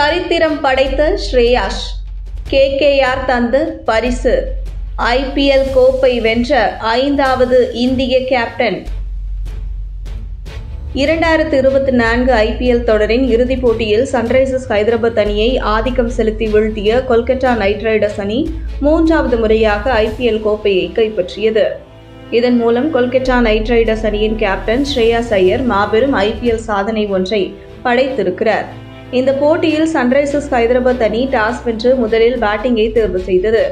சரித்திரம் படைத்த ஸ்ரேயாஷ் கேகேஆர் தந்த பரிசு. ஐபிஎல் கோப்பை வென்ற ஐந்தாவது இந்திய கேப்டன். இரண்டாயிரத்து இருபத்தி நான்கு ஐபிஎல் தொடரின் இறுதிப் போட்டியில் சன்ரைசர்ஸ் ஹைதராபாத் அணியை ஆதிக்கம் செலுத்தி வீழ்த்திய கொல்கத்தா நைட் ரைடர்ஸ் அணி மூன்றாவது முறையாக ஐபிஎல் கோப்பையை கைப்பற்றியது. இதன் மூலம் கொல்கத்தா நைட் ரைடர்ஸ் அணியின் கேப்டன் ஸ்ரேயாஸ் ஐயர் மாபெரும் ஐபிஎல் சாதனை ஒன்றை படைத்திருக்கிறார். இந்த போட்டியில் சன்ரைசர்ஸ் ஹைதராபாத் அணி டாஸ் வென்று முதலில் பேட்டிங்கை தேர்வு செய்தது.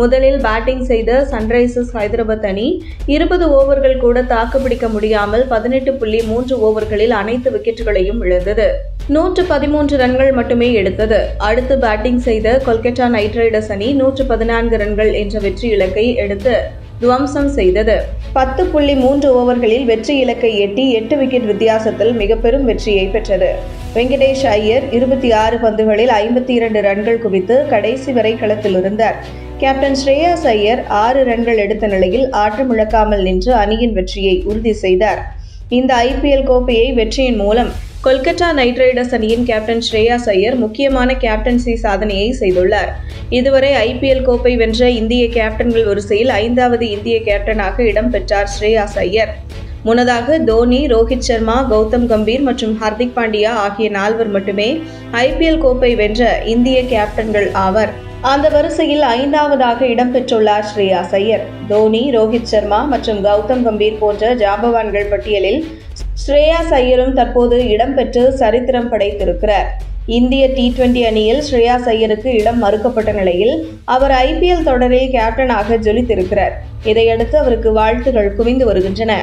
முதலில் பேட்டிங் செய்த சன்ரைசர்ஸ் ஹைதராபாத் அணி இருபது ஓவர்கள் கூட தாக்குப்பிடிக்க முடியாமல் பதினெட்டு புள்ளி மூன்று ஓவர்களில் அனைத்து விக்கெட்டுகளையும் இழந்தது. நூற்று பதிமூன்று ரன்கள் மட்டுமே எடுத்தது. அடுத்து பேட்டிங் செய்த கொல்கத்தா நைட் ரைடர்ஸ் அணி நூற்று பதினான்கு ரன்கள் என்ற வெற்றி இலக்கை எடுத்து துவம்சம் செய்தது. பத்து புள்ளி மூன்று ஓவர்களில் வெற்றி இலக்கை எட்டி எட்டு விக்கெட் வித்தியாசத்தில் மிக பெரும் வெற்றியை பெற்றது. வெங்கடேஷ் ஐயர் இருபத்தி ஆறு பந்துகளில் ஐம்பத்தி இரண்டு ரன்கள் குவித்து கடைசி வரை களத்தில் இருந்தார். கேப்டன் ஸ்ரேயாஸ் ஐயர் ஆறு ரன்கள் எடுத்த நிலையில் ஆட்டமிழக்காமல் நின்று அணியின் வெற்றியை உறுதி செய்தார். இந்த ஐபிஎல் கோப்பையை வெற்றியின் மூலம் கொல்கத்தா நைட் ரைடர்ஸ் அணியின் கேப்டன் ஸ்ரேயாஸ் ஐயர் முக்கியமான கேப்டன்சி சாதனையை செய்துள்ளார். இதுவரை ஐபிஎல் கோப்பை வென்ற இந்திய கேப்டன்கள் வரிசையில் ஐந்தாவது இந்திய கேப்டனாக இடம்பெற்றார் ஸ்ரேயாஸ் ஐயர். முன்னதாக தோனி ரோஹித் சர்மா கௌதம் கம்பீர் மற்றும் ஹர்திக் பாண்டியா ஆகிய நால்வர் மட்டுமே ஐபிஎல் கோப்பை வென்ற இந்திய கேப்டன்கள் ஆவர். அந்த வரிசையில் ஐந்தாவதாக இடம்பெற்றுள்ளார் ஸ்ரேயா ஐயர் தோனி ரோஹித் சர்மா மற்றும் கௌதம் கம்பீர் போன்ற ஜாம்பவான்கள் பட்டியலில் ஸ்ரேயா ஐயரும் தற்போது இடம்பெற்று சரித்திரம் படைத்திருக்கிறார். இந்திய டி டுவெண்டி அணியில் ஸ்ரேயா ஐயருக்கு இடம் மறுக்கப்பட்ட நிலையில் அவர் ஐபிஎல் தொடரில் கேப்டனாக ஜொலித்திருக்கிறார். இதையடுத்து அவருக்கு வாழ்த்துகள் குவிந்து வருகின்றன.